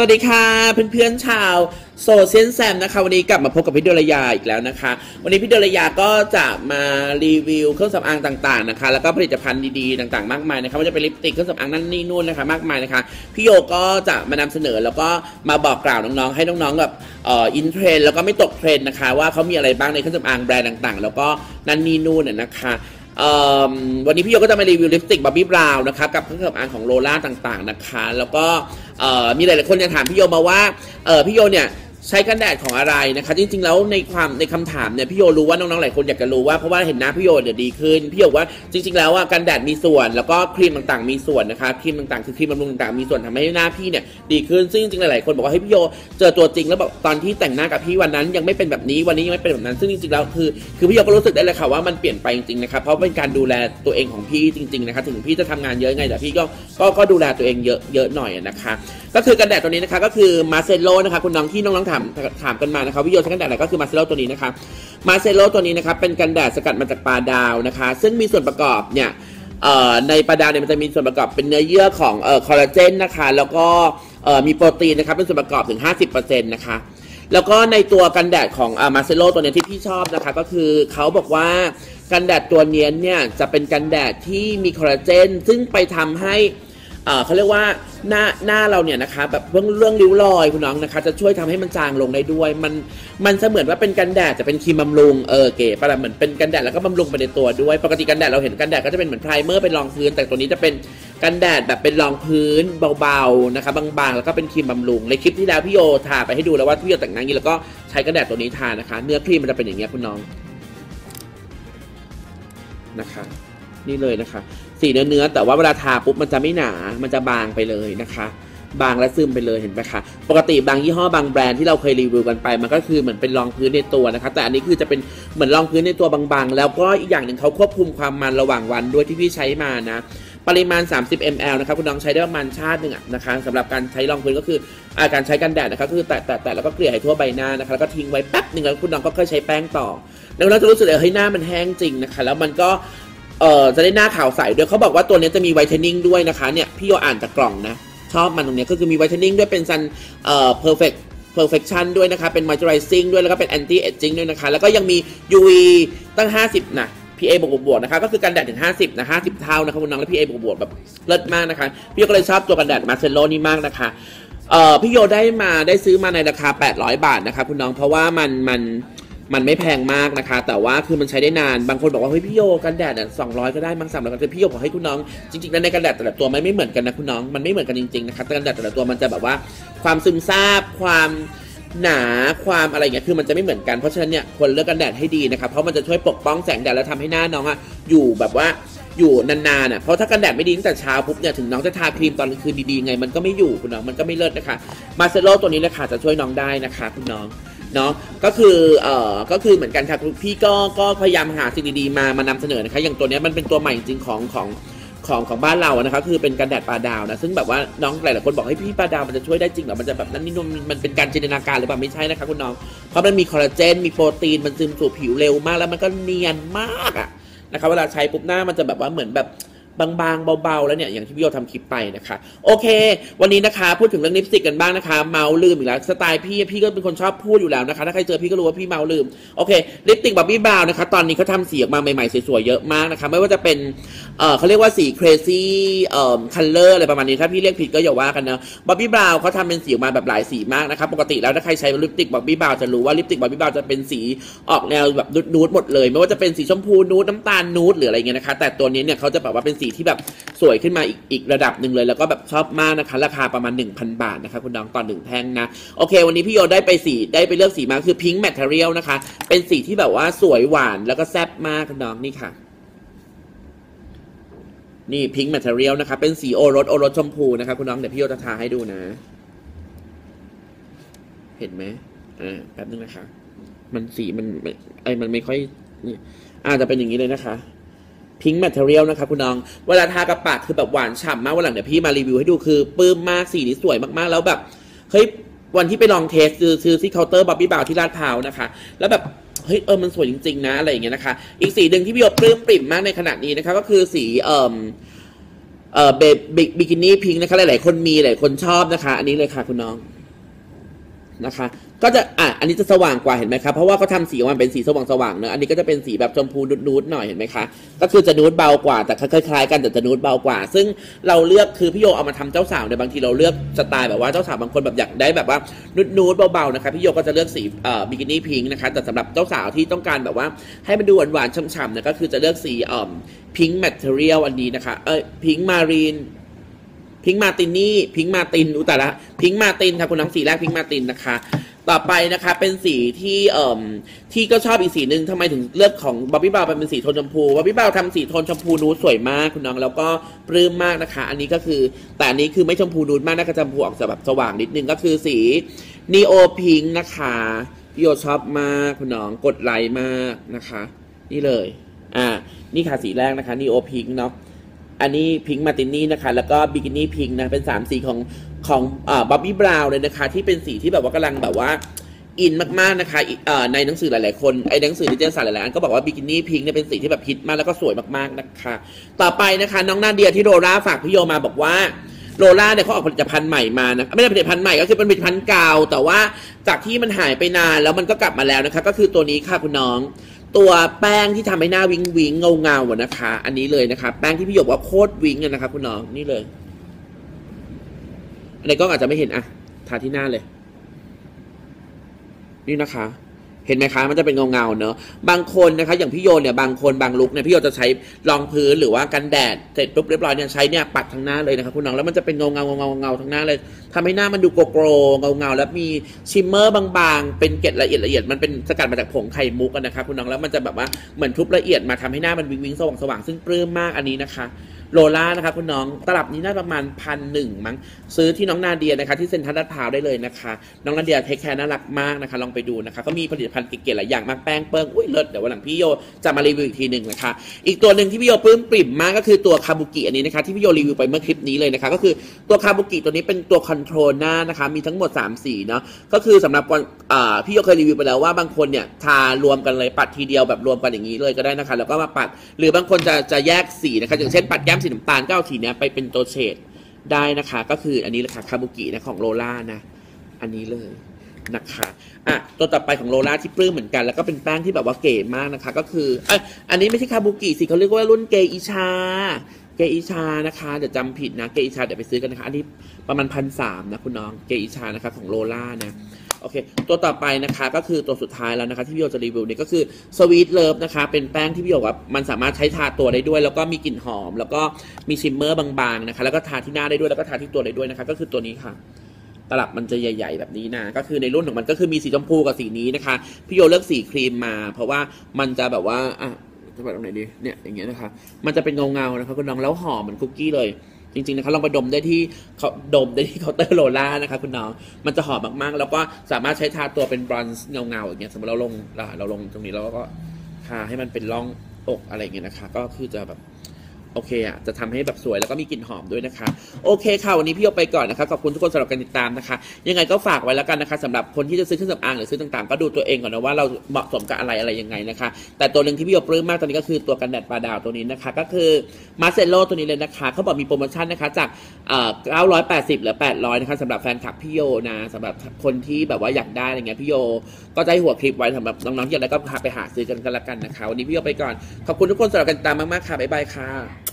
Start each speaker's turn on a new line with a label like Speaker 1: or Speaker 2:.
Speaker 1: สวัสดีค่ะเพื่อนๆชาวโซเชียลแซมนะคะวันนี้กลับมาพบกับพี่เดลยาอีกแล้วนะคะ วันนี้พี่เดลยาก็จะมารีวิวเครื่องสำอางต่างๆนะคะ แล้วก็ผลิตภัณฑ์ดีๆต่างๆ มากมายนะคะว่าจะเป็นลิปสติกเครื่องสำอางนั่นนี่นู่นนะคะมากมายนะคะพี่โยก็จะมานำเสนอแล้วก็มาบอกกล่าวน้องๆให้น้องๆแบบเอ่ออินเทรนแล้วก็ไม่ตกเทรนนะคะ ว่าเขามีอะไรบ้างในเครื่องสำอางแบรนด์ต่างๆ แล้วก็นั่นนี่นู่นนะคะ วันนี้พี่โยก็จะมารีวิวลิปสติกบอบบี้บราวน์นะคะกับเครื่องสำอางของโลล่าต่างๆนะคะ แล้วก็มีหลายๆคนจะถามพี่โยมาว่าพี่โยเนี่ย ใช้กันแดดของอะไรนะคะจริงๆแล้วในความในคำถามเนี่ยพี่โยรู้ว่าน้องๆหลายคนอยากจะรู้ว่าเพราะว่าเห็นหน้าพี่โยเนี่ยดีขึ้นพี่โยว่าจริง ๆ แล้วว่ากันแดดมีส่วน แล้วก็ครีมต่างๆมีส่วนนะคะครีมต่างๆคือครีมบำรุงต่างๆมีส่วนทำให้หน้าพี่เนี่ยดีขึ้นซึ่งจริงๆหลายๆคนบอกว่าให้พี่โยเจอตัวจริงแล้วบอกตอนที่แต่งหน้ากับพี่วันนั้น ยังไม่เป็นแบบนี้วันนี้ยังไม่เป็นแบบนั้นซึ่งจริงๆแล้วคือคือพี่โยก็รู้สึกได้เลยค่ะว่ามันเปลี่ยนไปจริงๆนะครับเพราะเป็นการดูแลตัวเองของพี่จริงๆนะคะถึงพี่จะทำงานเยอะไงแต่พี่ก็ก็ก็ดูแลตัวเองเยอะเยอะหน่อยนะคะก็คือกันแดดตัวนี้นะคะก็คือมาเซโลนะคะคุณน้องที่น้องๆถามถามกันมานะครับวิโอใช้กันแดดอะไรก็คือมาเซโลตัวนี้นะคะมาเซโลตัวนี้นะครับเป็นกันแดดสกัดมาจากปลาดาวนะคะ ซึ่งมีส่วนประกอบเนี่ยในปลาดาวเนี่ยมันจะมีส่วนประกอบเป็นเนื้อเยื่อของคอลลาเจนนะคะแล้วก็มีโปรตีนนะครับเป็นส่วนประกอบถึง 50%นะคะแล้วก็ในตัวกันแดดของมาเซโลตัวนี้ที่พี่ชอบนะคะก็คือเขาบอกว่ากันแดดตัวนี้เนี่ยจะเป็นกันแดดที่มีคอลลาเจนซึ่งไปทำให้ เขาเรียกว่าหน้าหน้าเราเนี่ยนะคะแบบเรื่องเรื่องริ้วรอยคุณน้องนะคะ จะช่วยทำให้มันจางลงได้ด้วย มันมันเสมือนว่าเป็นกันแดดจะเป็นครีมบำรุงเออเก๋ปะเหมือนเป็นกันแดดแล้วก็บำรุงไปในตัวด้วย ปกติกันแดดเราเห็นกันแดดก็จะเป็นเหมือนไพรเมอร์เป็นรองพื้น แต่ตัวนี้จะเป็นกันแดดแบบเป็นรองพื้นเบาๆนะคะบางๆ แล้วก็เป็นครีมบำรุงในคลิปที่แล้วพี่โยทาไปให้ดูแล้วว่าพี่โยแต่งหน้านี้แล้วก็ใช้กันแดดตัวนี้ทานะคะ เนื้อครีมมันจะเป็นอย่างเงี้ยคุณน้องนะคะ นี่เลยนะคะ สีเนื้อเนื้อแต่ว่าเวลาทาปุ๊บมันจะไม่หนา มันจะบางไปเลยนะคะ บางและซึมไปเลยเห็นไหมคะ ปกติบางยี่ห้อบางแบรนด์ที่เราเคยรีวิวกันไป มันก็คือเหมือนเป็นรองพื้นในตัวนะคะ แต่อันนี้คือจะเป็นเหมือนรองพื้นในตัวบางๆ แล้วก็อีกอย่างหนึ่งเขาควบคุมความมันระหว่างวันด้วยที่พี่ใช้มานะปริมาณ 30 ml นะครับ คุณน้องใช้ได้ประมาณชาติหนึ่งนะคะสำหรับการใช้รองพื้นก็คืออาการใช้กันแดดนะครับคือแตะแตะแล้วก็เกลี่ยให้ทั่วใบหน้านะคะแล้วก็ทิ้งไว้แป๊บหนึ่งแล้วคุณน้องก็ค่อยใช้แป้งต่อ แล้วเราจะรู้สึกเลยเฮ้ยหน้ามันแห้งจริงนะคะ แล้วมันก็ เออจะได้หน้าขาวใสด้วยเขาบอกว่าตัวนี้จะมีไวท์เทนนิ่งด้วยนะคะเนี่ยพี่โยอ่านจากกล่องนะ ชอบมันตรงนี้ก็คือมีไวท์เทนนิ่งด้วยเป็นซันเอ่อเพอร์เฟกต์เพอร์เฟคชันด้วยนะคะ เป็นมอยเจอไรซิ่งด้วย แล้วก็เป็นแอนตี้เอจจิ้งด้วยนะคะ แล้วก็ยังมี UV ตั้ง 50 นะ PA บวกบวกนะคะ ก็คือกันแดดถึง 50 นะ 50 เท่านะคะคุณน้องและ PA บวกบวกแบบเลิศมากนะคะ พี่โยก็เลยชอบตัวกันแดดมาเซโลนี่มากนะคะ เอ่อ พี่โยได้มาได้ซื้อมาในราคา 800 บาทนะคะคุณน้อง เพราะว่ามันมันมัน มันไม่แพงมากนะคะ แต่ว่าคือมันใช้ได้นาน บางคนบอกว่าเฮ้ยพี่โยกันแดดอะสองร้อยก็ได้มั้งสามร้อยก็ได้พี่โยบอกให้คุณน้อง จริงๆแล้วในกันแดดแต่ละตัวมันไม่เหมือนกันนะคุณน้อง มันไม่เหมือนกันจริงๆนะคะแต่กันแดดแต่ละตัวมันจะแบบว่า ความซึมซาบ ความหนาความอะไรเงี้ยคือมันจะไม่เหมือนกัน เพราะฉะนั้นเนี่ยควรเลือกกันแดดให้ดีนะครับ เพราะมันจะช่วยปกป้องแสงแดดแล้วทำให้หน้าน้องอะอยู่แบบว่าอยู่นานๆอะเพราะถ้ากันแดดไม่ดีตั้งแต่เช้าปุ๊บเนี่ยถึงน้องจะทาครีมตอนกลางคืนดีๆไง มันก็ไม่อยู่คุณน้องมันก็ไม่เลิศนะคะ มาเซโลตัวนี้เลยค่ะจะช่วยน้องได้นะคะ คุณน้อง เนาะก็คือเอ่อก็คือเหมือนกันค่ะพี่ก็ก็พยายามหาสิ่งดีๆมามานำเสนอนะคะ อย่างตัวนี้มันเป็นตัวใหม่จริงของของของของบ้านเรานะคะคือเป็นกันแดดปลาดาวนะซึ่งแบบว่าน้องหลายๆคนบอกให้พี่ปลาดาวมันจะช่วยได้จริงหรอมันจะแบบนั้นนี่นมันเป็นการจินตนาการหรือเปล่าไม่ใช่นะคะคุณน้องเพราะมันมีคอลลาเจนมีโปรตีนมันซึมสู่ผิวเร็วมากแล้วมันก็เนียนมากอะนะคะเวลาใช้ปุ๊บหน้ามันจะแบบว่าเหมือนแบบ บางๆเบาๆแล้วเนี่ยอย่างที่พี่โยทำคลิปไปนะคะ โอเค วันนี้นะคะ พูดถึงเรื่องลิปสติกกันบ้างนะคะ เมาลืมอีกแล้วสไตล์พี่พี่ก็เป็นคนชอบพูดอยู่แล้วนะคะ ถ้าใครเจอพี่ก็รู้ว่าพี่เมาลืมโอเคลิปสติกบบบี้บาวนะคะ ตอนนี้เขาทำสีออกมาใหม่ๆสวยๆเยอะมากนะคะ ไม่ว่าจะเป็น เออเขาเรียกว่าสี crazy เอ่อ color อะไรประมาณนี้ถ้าพี่เรียกผิดก็อย่าว่ากันนะบ๊อบบี้บราวเขาทำเป็นสีออกมาแบบหลายสีมากนะคะปกติแล้วถ้าใครใช้ลิปติกบ๊อบบี้บราวจะรู้ว่าลิปติกบ๊อบบี้บราวจะเป็นสีออกแนวแบบนูดๆหมดเลย ไม่ว่าจะเป็นสีชมพูนูดน้ำตาลนูดหรืออะไรเงี้ยนะคะ แต่ตัวนี้เนี่ยเขาจะแบบว่าเป็นสีที่แบบสวยขึ้นมาอีกอีกระดับหนึ่งเลย แล้วก็แบบชอบมากนะคะ ราคาประมาณ 1,000 บาทนะคะคุณน้องต่อหนึ่งแท่งนะโอเค วันนี้พี่โยได้ไปสีได้ไปเลือกสีมาคือพิงค์แมทเทียลนะคะ เป็นสีที่แบบว่าสวยหวานแล้วก็แซ่บมากคุณน้องนี่ค่ะ นี่พิงค์แมทเทอเรียลนะคะเป็นสีโอรสโอรสชมพูนะคะคุณน้องเดี๋ยวพี่โยจะทาให้ดูนะ เห็นไหมอ่าแป๊บนึงนะคะ มันสีมันไอ้มันไม่ค่อยนี่อาจจะเป็นอย่างนี้เลยนะคะพิงค์แมทเทอเรียลนะคะคุณน้อง เวลาทากับปากคือแบบหวานฉ่ำมากวันหลังเดี๋ยวพี่มารีวิวให้ดูคือปลื้มมากสีนี้สวยมากๆ แล้วแบบเฮ้ยวันที่ไปลองเทสซื้อซื้อที่เคาน์เตอร์บ๊อบบี้บาวที่ลาดพร้าวนะคะ แล้วแบบ เฮ้ยเออมันสวยจริงๆนะอะไรอย่างเงี้ยนะคะ อีกสีหนึ่งที่พี่อบปลื้มปริ่มมากในขณะนี้นะคะ ก็คือสีเอ่อเอ่อเบบิกินี่พิงนะคะหลายๆคนมีหลายคนชอบนะคะ อันนี้เลยค่ะคุณน้อง นะคะ ก็จะอะอันนี้จะสว่างกว่าเห็นไหมคะเพราะว่าเขาทำสีออกมาเป็นสีสว่างสว่างๆเนอะอันนี้ก็จะเป็นสีแบบชมพูนูดๆหน่อยเห็นไหมคะก็คือจะนูดเบากว่าแต่คล้ายๆกันแต่จะนูดเบากว่า ซึ่งเราเลือกคือพี่โยเอามาทำเจ้าสาวเนี่ยบางทีเราเลือกสไตล์แบบว่าเจ้าสาวบางคนแบบอยากได้แบบว่านูดๆเบาๆนะคะพี่โยก็จะเลือกสีเอ่อบิกินี่พิงค์นะคะแต่สำหรับเจ้าสาวที่ต้องการแบบว่า ให้มันดูหวานๆฉ่ำๆเนี่ยก็คือจะเลือกสีเอ่อพิงค์แมทเทอเรียลอันนี้นะคะเอ้ยพิงค์มารีน พิงค์มาตินนี่พิงค์มาตินอุตาละพิงค์มาตินค่ะคุณน้องสีแรกพิงค์มาตินนะคะ ต่อไปนะคะเป็นสีที่เอ่มที่ก็ชอบอีกสีหนึ่งทำไมถึงเลือกของบ๊อบบี้บาวเป็นสีโทนชมพูบ๊อบบี้บาวทำสีโทนชมพูนูดสวยมากคุณน้องแล้วก็ปลื้มมากนะคะ อันนี้ก็คือแต่อันนี้คือไม่ชมพูนูดมากนะคะชมพูออกจะแบบสว่างนิดนึงก็คือสีนีโอพิงนะคะพี่โยชอบมากคุณน้องกดไลค์มากนะคะ นี่เลย อ่า นี่ค่ะสีแรกนะคะนีโอพิงเนาะ อันนี้พิงค์มาตินี่นะคะ แล้วก็บิกินี่พิงค์นะ เป็น 3 สีของของบ๊อบบี้บราวน์เลยนะคะ ที่เป็นสีที่แบบว่ากำลังแบบว่าอินมากๆนะคะในหนังสือหลายๆคนไอ้หนังสือนิตยสารหลายๆอันก็บอกว่าบิกินี่พิงค์เนี่ยเป็นสีที่แบบฮิตมากแล้วก็สวยมากๆนะคะ ต่อไปนะคะน้องนาเดียที่โรล่าฝากพี่โยมาบอกว่าโรล่าเนี่ยเขาออกผลิตภัณฑ์ใหม่มานะไม่ใช่ผลิตภัณฑ์ใหม่ก็คือเป็นผลิตภัณฑ์เก่าแต่ว่าจากที่มันหายไปนานแล้วมันก็กลับมาแล้วนะคะ ก็คือตัวนี้ค่ะคุณน้อง ตัวแป้งที่ทำให้หน้าวิงวิงเงาเงาอะนะคะ อันนี้เลยนะคะ แป้งที่พี่หยกว่าโคตรวิงอะนะคะคุณน้องนี่เลยอันนี้ก็อาจจะไม่เห็นอะทาที่หน้าเลย นี่นะคะ เห็นไหมคะมันจะเป็นเงาเงาเนอะบางคนนะคะ อย่างพี่โยนเนี่ยบางคนบางลุกเนี่ยพี่โยจะใช้รองพื้นหรือว่ากันแดดเสร็จปุ๊บเรียบร้อยเนี่ยใช้เนี่ยปัดทั้งหน้าเลยนะคะคุณน้องแล้วมันจะเป็นเงาเงาเงาเงาทั้งหน้าเลยทำให้หน้ามันดูโกโกรเงาเงาแล้วมีชิมเมอร์บางๆ เป็นเกล็ดละเอียดละเอียดมันเป็นสกัดมาจากผงไข่มุกอะนะคะคุณน้องแล้วมันจะแบบว่าเหมือนทุบละเอียดมาทำให้หน้ามันวิงวิงสว่างสว่างซึ่งปลื้มมากอันนี้นะคะ โลล่านะคะคุณน้องตลับนี้น่าประมาณพันหนึ่งมั้งซื้อที่น้องนาเดียนะคะ ที่เซ็นทรัลลาดพร้าวได้เลยนะคะ น้องนาเดียเทคแคร์น่ารักมากนะคะ ลองไปดูนะคะก็มีผลิตภัณฑ์เก๋ๆหลายอย่างมากแป้งเปิ้งอุ้ยเลิศเดี๋ยววันหลังพี่โยจะมารีวิวอีกทีหนึ่งนะคะ อีกตัวหนึ่งที่พี่โยปลื้มปริ่มมากก็คือตัวคาบุกิอันนี้นะคะที่พี่โยรีวิวไปเมื่อคลิปนี้เลยนะคะ ก็คือตัวคาบุกิตัวนี้เป็นตัวคอนโทรลหน้านะคะมีทั้งหมด3สีเนาะก็คือสำหรับพี่โยเคยรีวิวไปแล้วว่าบางคนเนี่ยทารวมกันเลยปัดทีเดียวแบบรวมกันอย่างนี้เลยก็ได้นะคะ แล้วก็มาปัด หรือบางคนจะจะแยกสีนะคะอย่างเช่นปัดแก้มสีน้ำตาลก็เอาสีนี้ไปเป็นตัวเฉดได้นะคะ ก็คืออันนี้แหละค่ะคาบุกินะของโลล่านะ อันนี้เลยนะคะอะตัวต่อไปของโลล่าที่ปลื้มเหมือนกัน แล้วก็เป็นแป้งที่แบบว่าเก๋มากนะคะ ก็คือเอยอันนี้ไม่ใช่คาบุกิสิเขาเรียกว่ารุ่นเกอิชา เกอิชานะคะเดี๋ยวจำผิดนะเกอิชาเดี๋ยวไปซื้อกันนะคะ อันนี้ประมาณพันสามนะคุณน้องเกอิชานะคะของโลล่านะ โอเค ตัวต่อไปนะคะก็คือตัวสุดท้ายแล้วนะคะ ที่พี่โยจะรีวิวเนี่ยก็คือสวีทเลิฟนะคะ เป็นแป้งที่พี่โยว่ามันสามารถใช้ทาตัวได้ด้วย แล้วก็มีกลิ่นหอม แล้วก็มีชิมเมอร์บางๆนะคะ แล้วก็ทาที่หน้าได้ด้วยแล้วก็ทาที่ตัวได้ด้วยนะคะ ก็คือตัวนี้ค่ะ ตลับมันจะใหญ่ ๆ แบบนี้นะ ก็คือในรุ่นของมันก็คือมีสีชมพูกับสีนี้นะคะพี่โยเลือกสีครีมมา เพราะว่ามันจะแบบว่าอะจะแบบตรงไหนดีเนี่ยอย่างเงี้ยนะคะ มันจะเป็นเงาๆนะคะคุณน้องแล้วหอมเหมือนคุกกี้เลย จริงๆนะคะลองไปดมได้ที่เขาดมได้ที่เคาน์เตอร์โลล่านะคะคุณน้องมันจะหอมมากๆ แล้วก็สามารถใช้ทาตัวเป็นบรอนซ์เงาๆอย่างเงี้ยสมมติเราลงเราลงตรงนี้แล้วก็ทาให้มันเป็นร่องอกอะไรอย่างเงี้ยนะคะ ก็คือจะแบบ โอเคอะจะทำให้แบบสวยแล้วก็มีกลิ่นหอมด้วยนะคะ โอเคค่ะวันนี้พี่โยไปก่อนนะคะขอบคุณทุกคนสำหรับการติดตามนะคะ ยังไงก็ฝากไว้แล้วกันนะคะสำหรับคนที่จะซื้อเครื่องสำอางหรือซื้อต่างๆ ก็ดูตัวเองก่อนนะว่าเราเหมาะสมกับอะไรอะไรยังไงนะคะ แต่ตัวหนึ่งที่พี่โยปลื้มมากตอนนี้ก็คือตัวกันแดดปลาดาวตัวนี้นะคะ ก็คือมาเซโลตัวนี้เลยนะคะเขาบอกมีโปรโมชั่นนะคะจากเอ่อ980เหรือ800นะคะสำหรับแฟนคลับพี่โยนะสำหรับคนที่แบบว่าอยากได้อะไรเงี้ยพี่โยก็จะให้หัวคลิปไว้สำหรับน้องๆที่อยากได้ก็พาไปหาซื้อกันกันละกันนะคะ วันนี้พี่โยไปก่อนขอบคุณทุกคนสำหรับการติดตามมากๆค่ะบ๊ายบายค่ะ